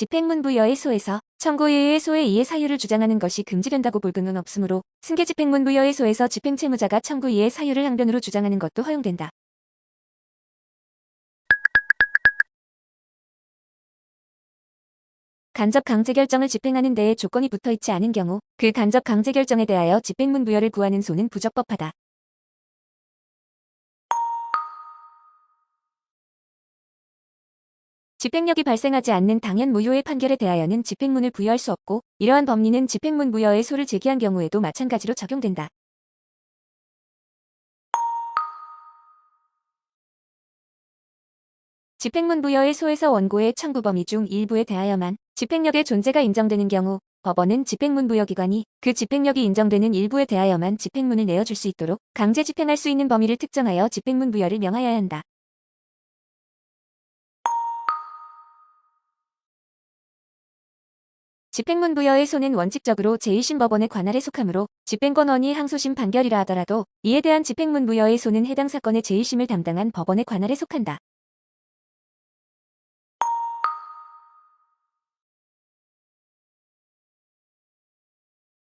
집행문 부여의 소에서 청구에 의해 소의 이해 사유를 주장하는 것이 금지된다고 볼 근은 없으므로 승계 집행문 부여의 소에서 집행채무자가 청구 이해 사유를 항변으로 주장하는 것도 허용된다. 간접 강제 결정을 집행하는 데에 조건이 붙어 있지 않은 경우 그 간접 강제 결정에 대하여 집행문 부여를 구하는 소는 부적법하다. 집행력이 발생하지 않는 당연 무효의 판결에 대하여는 집행문을 부여할 수 없고 이러한 법리는 집행문 부여의 소를 제기한 경우에도 마찬가지로 적용된다. 집행문 부여의 소에서 원고의 청구 범위 중 일부에 대하여만 집행력의 존재가 인정되는 경우 법원은 집행문 부여기관이 그 집행력이 인정되는 일부에 대하여만 집행문을 내어줄 수 있도록 강제 집행할 수 있는 범위를 특정하여 집행문 부여를 명하여야 한다. 집행문 부여의 소는 원칙적으로 제1심 법원의 관할에 속하므로 집행권원이 항소심 판결이라 하더라도 이에 대한 집행문 부여의 소는 해당 사건의 제1심을 담당한 법원의 관할에 속한다.